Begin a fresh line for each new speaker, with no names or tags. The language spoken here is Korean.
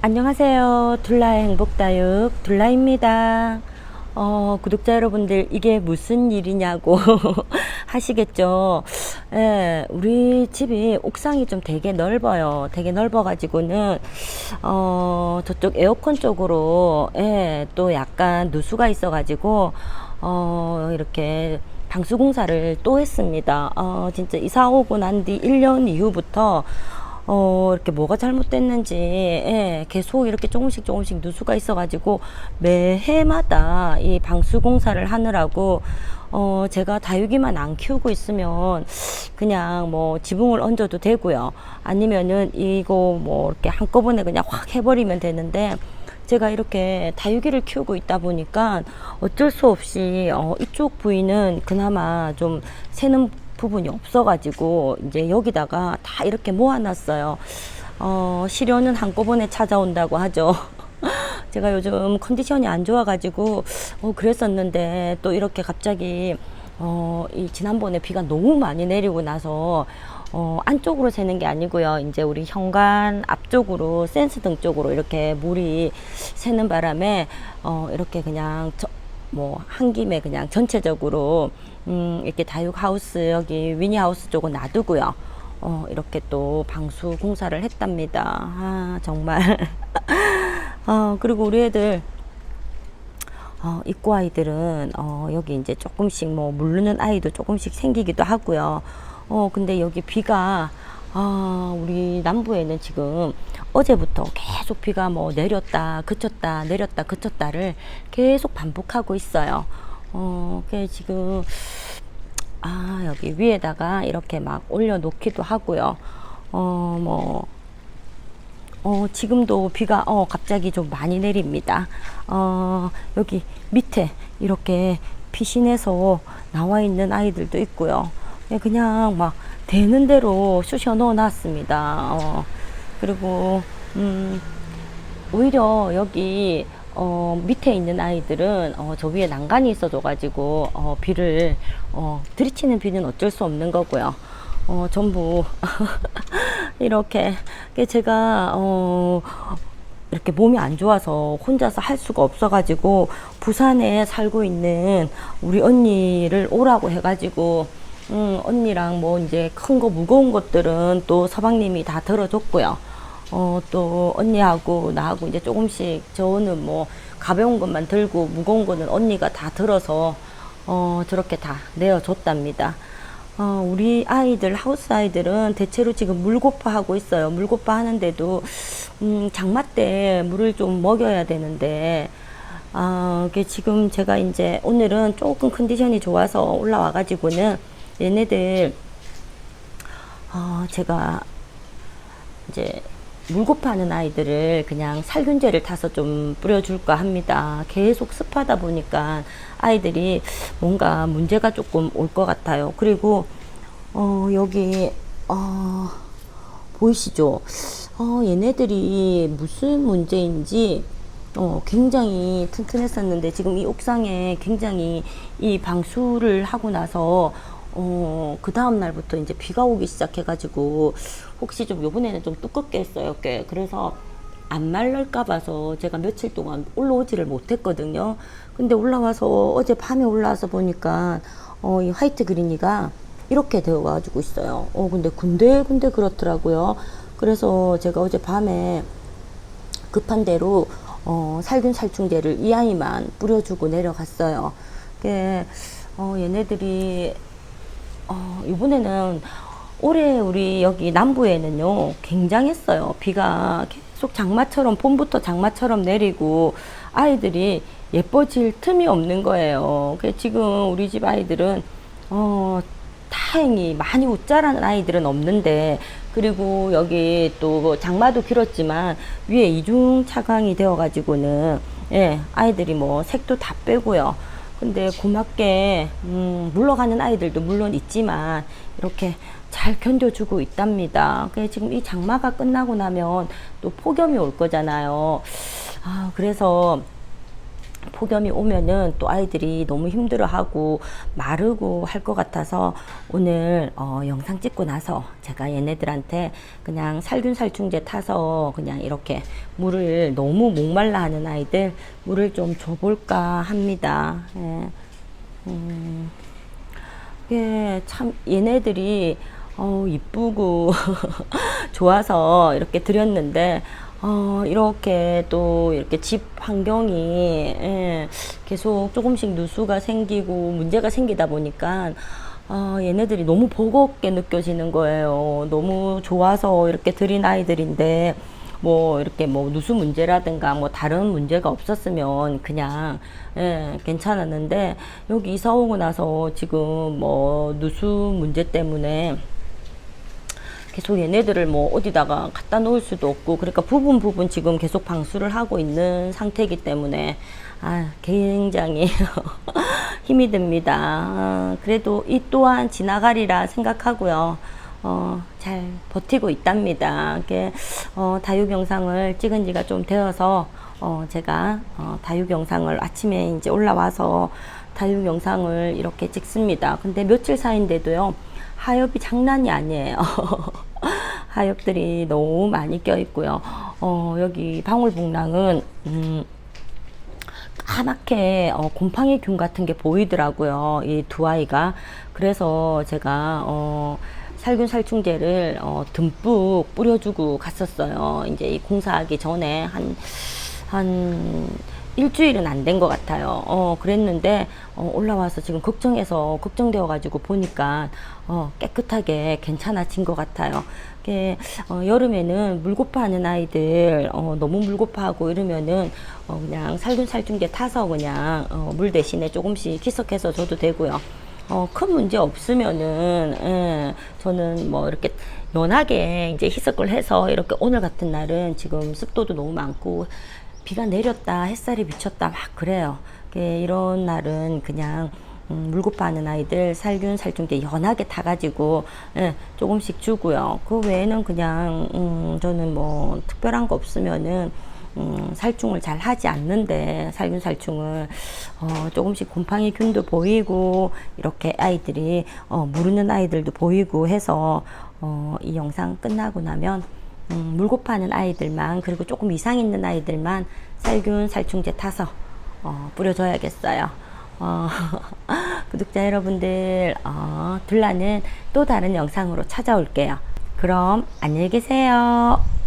안녕하세요. 둘라의 행복다육 둘라입니다. 어, 구독자 여러분들 이게 무슨 일이냐고 하시겠죠. 예, 우리 집이 옥상이 좀 되게 넓어요. 되게 넓어가지고는 어, 저쪽 에어컨 쪽으로 예, 또 약간 누수가 있어가지고 어, 이렇게 방수공사를 또 했습니다. 어, 진짜 이사 오고 난 뒤 1년 이후부터 어, 이렇게 뭐가 잘못됐는지, 예, 계속 이렇게 조금씩 조금씩 누수가 있어가지고, 매해마다 이 방수공사를 하느라고, 어, 제가 다육이만 안 키우고 있으면, 그냥 뭐 지붕을 얹어도 되고요. 아니면은 이거 뭐 이렇게 한꺼번에 그냥 확 해버리면 되는데, 제가 이렇게 다육이를 키우고 있다 보니까 어쩔 수 없이 어, 이쪽 부위는 그나마 좀 새는 부분이 없어가지고 이제 여기다가 다 이렇게 모아놨어요. 어, 시료는 한꺼번에 찾아온다고 하죠. 제가 요즘 컨디션이 안 좋아가지고 어, 그랬었는데 또 이렇게 갑자기 어, 이 지난번에 비가 너무 많이 내리고 나서 어, 안쪽으로 새는 게 아니고요. 이제 우리 현관 앞쪽으로 센스 등 쪽으로 이렇게 물이 새는 바람에 어, 이렇게 그냥 저, 뭐한 김에 그냥 전체적으로 음, 이렇게 다육 하우스 여기 위니 하우스 쪽은 놔두고요. 어, 이렇게 또 방수 공사를 했답니다. 아, 정말. 어, 그리고 우리 애들 어, 입고 아이들은 어, 여기 이제 조금씩 뭐 물르는 아이도 조금씩 생기기도 하고요. 어, 근데 여기 비가 아, 우리 남부에는 지금 어제부터 계속 비가 뭐 내렸다, 그쳤다, 내렸다, 그쳤다를 계속 반복하고 있어요. 어, 그 지금 아, 여기 위에다가 이렇게 막 올려놓기도 하고요. 어, 뭐 어, 지금도 비가 어, 갑자기 좀 많이 내립니다. 어, 여기 밑에 이렇게 피신해서 나와 있는 아이들도 있고요. 예, 그냥 막 되는 대로 쑤셔 넣어 놨습니다. 어, 그리고, 음, 오히려 여기 어, 밑에 있는 아이들은 어, 저 위에 난간이 있어져가지고 어, 비를 어, 들이치는 비는 어쩔 수 없는 거고요. 어, 전부 이렇게 제가 어, 이렇게 몸이 안 좋아서 혼자서 할 수가 없어가지고 부산에 살고 있는 우리 언니를 오라고 해가지고 음, 언니랑 뭐 이제 큰 거 무거운 것들은 또 서방님이 다 들어줬고요. 어, 또 언니하고 나하고 이제 조금씩 저는 뭐 가벼운 것만 들고 무거운 거는 언니가 다 들어서 어, 저렇게 다 내어줬답니다. 어, 우리 아이들, 하우스 아이들은 대체로 지금 물고파 하고 있어요. 물고파 하는데도, 음, 장마 때 물을 좀 먹여야 되는데, 아, 이게 지금 제가 이제 오늘은 조금 컨디션이 좋아서 올라와 가지고는 얘네들, 어, 제가 이제 물고파하는 아이들을 그냥 살균제를 타서 좀 뿌려줄까 합니다. 계속 습하다 보니까 아이들이 뭔가 문제가 조금 올 것 같아요. 그리고 어, 여기 어, 보이시죠? 어, 얘네들이 무슨 문제인지 어, 굉장히 튼튼했었는데 지금 이 옥상에 굉장히 이 방수를 하고 나서 어, 그 다음 날부터 이제 비가 오기 시작해가지고 혹시 좀 요번에는 좀 두껍게 했어요, 꽤. 그래서 안 말랄까 봐서 제가 며칠 동안 올라오지를 못했거든요. 근데 올라와서 어제 밤에 올라와서 보니까 어, 이 화이트 그린이가 이렇게 되어가지고 있어요. 어, 근데 군데군데 그렇더라고요. 그래서 제가 어제 밤에 급한 대로 어, 살균 살충제를 이 아이만 뿌려주고 내려갔어요. 그게 어, 얘네들이 어, 이번에는 올해 우리 여기 남부에는요 굉장했어요. 비가 계속 장마처럼 봄부터 장마처럼 내리고 아이들이 예뻐질 틈이 없는 거예요. 지금 우리 집 아이들은 어, 다행히 많이 웃자라는 아이들은 없는데 그리고 여기 또 장마도 길었지만 위에 이중 차광이 되어 가지고는 예 아이들이 뭐 색도 다 빼고요 근데 고맙게 음, 물러가는 아이들도 물론 있지만 이렇게 잘 견뎌주고 있답니다. 지금 이 장마가 끝나고 나면 또 폭염이 올 거잖아요. 아, 그래서 폭염이 오면은 또 아이들이 너무 힘들어하고 마르고 할 것 같아서 오늘 어, 영상 찍고 나서 제가 얘네들한테 그냥 살균 살충제 타서 그냥 이렇게 물을 너무 목말라 하는 아이들 물을 좀 줘볼까 합니다. 예. 음, 예, 참 얘네들이 어, 이쁘고 좋아서 이렇게 드렸는데 어, 이렇게 또 이렇게 집 환경이 예, 계속 조금씩 누수가 생기고 문제가 생기다 보니까 어, 얘네들이 너무 버겁게 느껴지는 거예요. 너무 좋아서 이렇게 드린 아이들인데 뭐 이렇게 뭐 누수 문제라든가 뭐 다른 문제가 없었으면 그냥 예, 괜찮았는데 여기 이사 오고 나서 지금 뭐 누수 문제 때문에 계속 얘네들을 뭐 어디다가 갖다 놓을 수도 없고 그러니까 부분 부분 지금 계속 방수를 하고 있는 상태이기 때문에 아 굉장히 힘이 듭니다. 아, 그래도 이 또한 지나가리라 생각하고요. 어, 잘 버티고 있답니다. 이게 어, 다육 영상을 찍은 지가 좀 되어서 어, 제가 어, 다육 영상을 아침에 이제 올라와서 다육 영상을 이렇게 찍습니다. 근데 며칠 사이인데도요. 하엽이 장난이 아니에요. 하엽들이 너무 많이 껴 있고요. 어, 여기 방울복랑은 음, 까맣게 어, 곰팡이균 같은 게 보이더라고요. 이 두 아이가. 그래서 제가 어, 살균 살충제를 어, 듬뿍 뿌려주고 갔었어요. 이제 이 공사하기 전에 한, 한 일주일은 안 된 것 같아요. 어, 그랬는데, 어, 올라와서 지금 걱정해서, 걱정되어가지고 보니까, 어, 깨끗하게 괜찮아진 것 같아요. 이게, 어, 여름에는 물고파 하는 아이들, 어, 너무 물고파하고 이러면은, 어, 그냥 살균 살충제 타서 그냥, 어, 물 대신에 조금씩 희석해서 줘도 되고요. 어, 큰 문제 없으면은, 예, 저는 뭐 이렇게 연하게 이제 희석을 해서 이렇게 오늘 같은 날은 지금 습도도 너무 많고, 비가 내렸다, 햇살이 비쳤다, 막 그래요. 이런 날은 그냥, 음, 물고파하는 아이들 살균 살충제 연하게 타가지고 예, 조금씩 주고요. 그 외에는 그냥 음, 저는 뭐 특별한 거 없으면은 음, 살충을 잘 하지 않는데 살균 살충을 어, 조금씩 곰팡이 균도 보이고 이렇게 아이들이 어, 모르는 아이들도 보이고 해서 어, 이 영상 끝나고 나면 음, 물고파하는 아이들만 그리고 조금 이상 있는 아이들만 살균 살충제 타서 어, 뿌려줘야겠어요. 어, 구독자 여러분들, 어, 둘라는 또 다른 영상으로 찾아올게요. 그럼 안녕히 계세요.